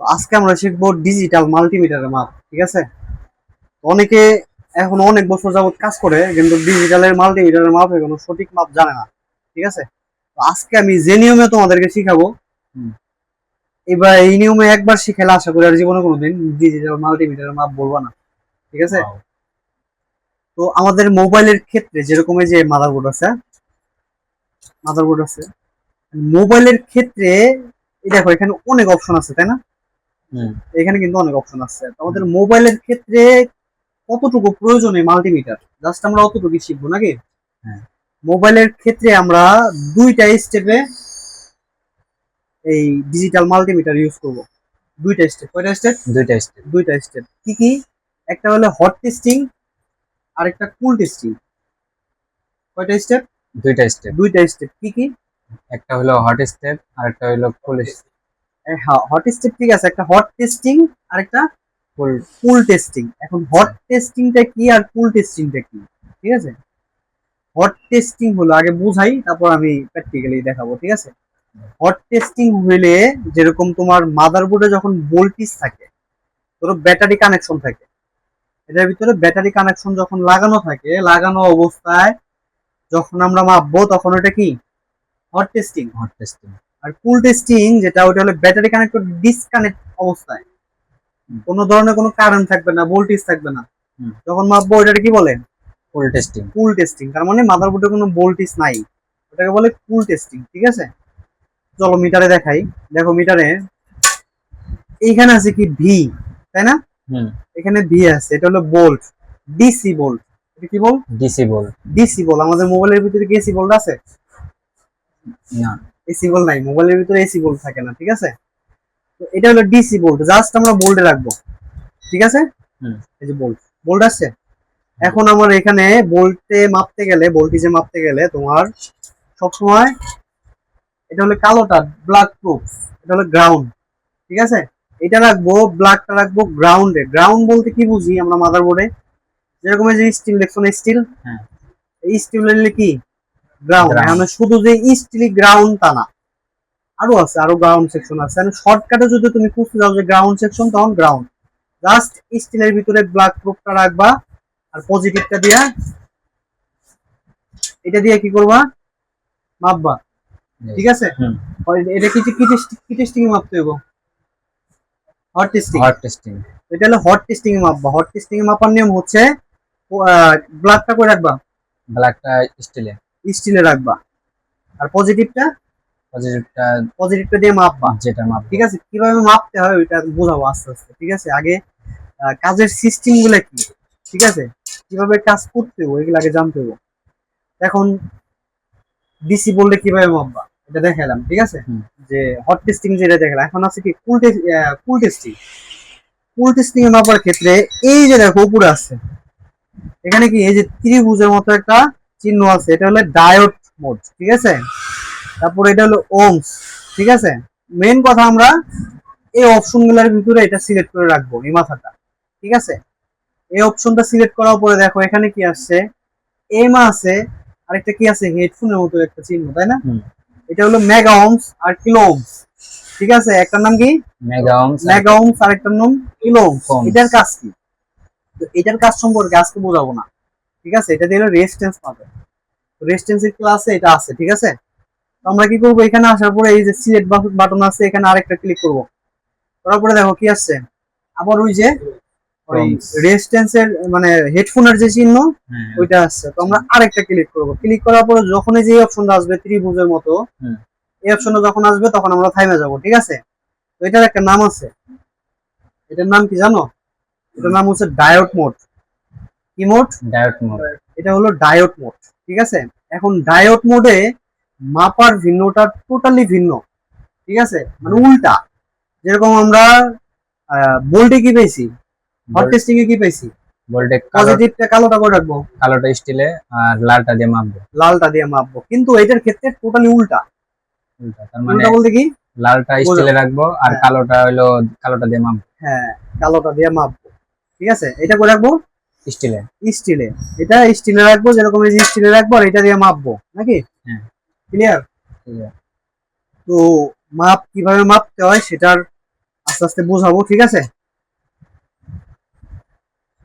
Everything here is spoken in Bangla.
তো আজকে আমরা শিখব ডিজিটাল মাল্টিমিটারের মাপ ঠিক আছে অনেকে এখন অনেক বছর যাবৎ কাজ করে কিন্তু ডিজিটালের মাল্টিমিটারের মাপ কোনো সঠিক মাপ জানে না ঠিক আছে তো আজকে আমি যে নিয়মে তোমাদেরকে শিখাবো। এবার এই নিয়মে একবার শিখালে আশা করি আর জীবনে কোনোদিন ডিজিটাল মাল্টিমিটারের মাপ বলব না ঠিক আছে তো আমাদের মোবাইলের ক্ষেত্রে যেরকম এই যে মাদারবোর্ড আছে মাদারবোর্ড আছে মোবাইলের ক্ষেত্রে দেখো এখানে অনেক অপশন আছে তাই না। এখানে কিন্তু অনেক অপশন আছে। আমাদের মোবাইলের ক্ষেত্রে কতটুকু প্রয়োজন এই মাল্টিমিটার জাস্ট আমরা অতটুকু শিখব নাকি? হ্যাঁ। মোবাইলের ক্ষেত্রে আমরা দুইটা স্টেপে এই ডিজিটাল মাল্টিমিটার ইউজ করব। দুইটা স্টেপ কয়টা স্টেপ দুইটা স্টেপ দুইটা স্টেপ কি কি? একটা হলো হট টেস্টিং আর একটা কুল টেস্টিং কয়টা স্টেপ দুইটা স্টেপ দুইটা স্টেপ কি কি? একটা হলো হট স্টেপ আর একটা হলো কুল হ্যাঁ হট স্টেপ ঠিক আছে, একটা হট টেস্টিং আর একটা কুল টেস্টিং এখন হট টেস্টিংটা কি আর কুল টেস্টিংটা কি? ঠিক আছে? হট টেস্টিং হলো, আগে বুঝাই, তারপর আমি প্র্যাকটিক্যালি দেখাবো, ঠিক আছে? হট টেস্টিং হইলে যেরকম তোমার মাদারবোর্ডে যখন ভোল্টেজ থাকে, ধরো ব্যাটারি কানেকশন থাকে, এটার ভিতরে ব্যাটারি কানেকশন যখন লাগানো থাকে, লাগানো অবস্থায় যখন আমরা মাপবো, তখন ওটা কি? হট টেস্টিং হট টেস্টিং আর কুল টেস্টিং যেটা ওটা হলো ব্যাটারি কানেক্টেড ডিসকানেক্ট অবস্থায়। কোনো ধরনের কোনো কারেন্ট থাকবে না ভোল্টেজ থাকবে না। যখন মাপবো ওটাকে কি বলে? কুল টেস্টিং কুল টেস্টিং তার মানে মাদারবোর্ডে কোনো ভোল্টেজ নাই। ওটাকে বলে কুল টেস্টিং ঠিক আছে? চলো মিটারে দেখাই। দেখো মিটারে এইখানে আছে কি ভি তাই না? হুম। এখানে ভি আছে এটা হলো ভোল্ট ডিসি ভোল্ট এটা কি বল ডিসি বল ডিসি বল আমাদের মোবাইলের ভিতরে কি এসি ভোল্ট আছে? না। এসি বল নাই মোবাইলের ভিতরে এসি বল থাকে না ঠিক আছে? তো এটা হলো ডিসি বোল্ট জাস্ট আমরা বোল্টে রাখব ঠিক আছে। এই যে বোল্ট বোল্ট আসছে? এখন আমার এখানে বোল্টে মাপতে গেলে ভোল্টেজে মাপতে গেলে তোমার সবসময় এটা হলো কালোটা ব্ল্যাক প্রুফ এটা হলো গ্রাউন্ড ঠিক আছে? এটা রাখব ব্ল্যাকটা রাখব গ্রাউন্ডে গ্রাউন্ড বলতে কি বুঝি আমরা মাদারবোর্ডে যেরকম এই যে স্টিল দেখছ না স্টিল হ্যাঁ। এই স্টিল কি? গ্রাউন্ড. আমরা শুধু যে স্টিলি গ্রাউন্ড তা না। আরও আছে আরও গ্রাউন্ড সেকশন আছে। শর্টকাটে যদি তুমি খুঁজতে যাও যে গ্রাউন্ড সেকশন তখন গ্রাউন্ড জাস্ট স্টিলের ভিতরে ব্ল্যাক প্রুফটা রাখবা আর পজিটিভটা দিয়া এটা দিয়ে কি করবা? মাপবা। ঠিক আছে? এটা কি কি কি টেস্টিং মাপতে হবে হট টেস্টিং হট টেস্টিং এটা হলো হট টেস্টিং মাপবা। হট টেস্টিং মাপার নিয়ম হচ্ছে ব্ল্যাকটা করে রাখবা? ব্ল্যাকটা স্টিলে স্টিলে রাখবা। আর পজিটিভটা পজিটিভটা পজিটিভটা দিয়ে মাপবা। যেটা মাপ ঠিক আছে? কীভাবে মাপতে হয় ওইটা বোঝাবো আস্তে আস্তে ঠিক আছে? আগে কাজের সিস্টেমগুলো কি? ঠিক আছে? কীভাবে কাজ করতে হবে এগুলো আগে জানতে হবে। এখন ডিসি বললে কীভাবে মাপবা? এটা দেখালাম ঠিক আছে। যে হট টেস্টিং যেটা দেখালাম এখন আছে কি? কুল কুল টেস্টিং কুল টেস্টিং এ মাপার ক্ষেত্রে এই যে দেখো উপরে আছে। এখানে কি? এই যে ত্রিভুজের মতো একটা চিহ্ন আছে এটা হলো ডায়োড মোড ঠিক আছে? তারপর এটা হলো ওমস ঠিক আছে? মেন কথা আমরা এই অপশনগুলোর ভিতরে এটা সিলেক্ট করে রাখব এই মাথাটা ঠিক আছে? এই অপশনটা সিলেক্ট করার পরে দেখো এখানে কি আসছে? এম আছে আরেকটা কি আছে? হেডফোনের মতো একটা চিহ্ন তাই না? এটা হলো মেগা ওমস আর কিলো ওমস ঠিক আছে? একটার নাম কি? মেগা ওমস মেগা ওমস আর একটার নাম কিলো ওমস এটার কাজ কি? তো এটার কাজ সম্পর্কে আজকে বোঝাবো না। ঠিক আছে? এটা দিয়ে রেজিস্ট্যান্স পাবে রেজিস্ট্যান্সের ক্লাসে এটা আছে ঠিক আছে? তো আমরা কি করব? এখানে আসার পরে এই যে সিলেক্ট বাটন আছে এখানে আরেকটা ক্লিক করব। করার পরে দেখো কি আসছে? আবার ওই যে ওই মানে হেডফোনের যে চিহ্ন হ্যাঁ। ওইটা আসছে। তো আমরা আরেকটা ক্লিক করব। ক্লিক করার পরে যখনই যে অপশনটা আসবে ত্রিভুজের মতো হুম। এই অপশনটা যখন আসবে তখন আমরা থাইমে যাব ঠিক আছে? তো এটার একটা নাম আছে। এটার নাম কি জানো? এটার নাম হচ্ছে ডায়োড মোড কি মোড ডায়োড মোড এটা হলো ডায়োড মোড ঠিক আছে? এখন ডায়োড মোডে মাপার ভিন্নটা টোটালি ভিন্ন ঠিক আছে? মানে উল্টা। যেরকম আমরা বোল্টে কি পেয়েছি? হট টেস্টিং এ কি পেয়েছি? বলতে কালো পজিটিভটা কালোটা করে রাখব। কালোটা স্টিলে আর লালটা দিয়ে মাপবো। লালটা দিয়ে মাপবো। কিন্তু এটার ক্ষেত্রে টোটালি উল্টা। উল্টা। তার মানে বলতে কি? লালটা স্টিলে রাখব আর হ্যাঁ। কালোটা হলো কালোটা দিয়ে মাপবো। হ্যাঁ কালোটা দিয়ে মাপবো। ঠিক আছে? এটা করে রাখব। স্টিলে। স্টিলে। এটা স্টিলে রাখব যেরকম এই স্টিলে রাখব আর এটা দিয়ে মাপবো নাকি? হ্যাঁ। ক্লিয়ার তো মাপ কীভাবে মাপতে হয় সেটার আস্তে আস্তে বোঝাবো ঠিক আছে?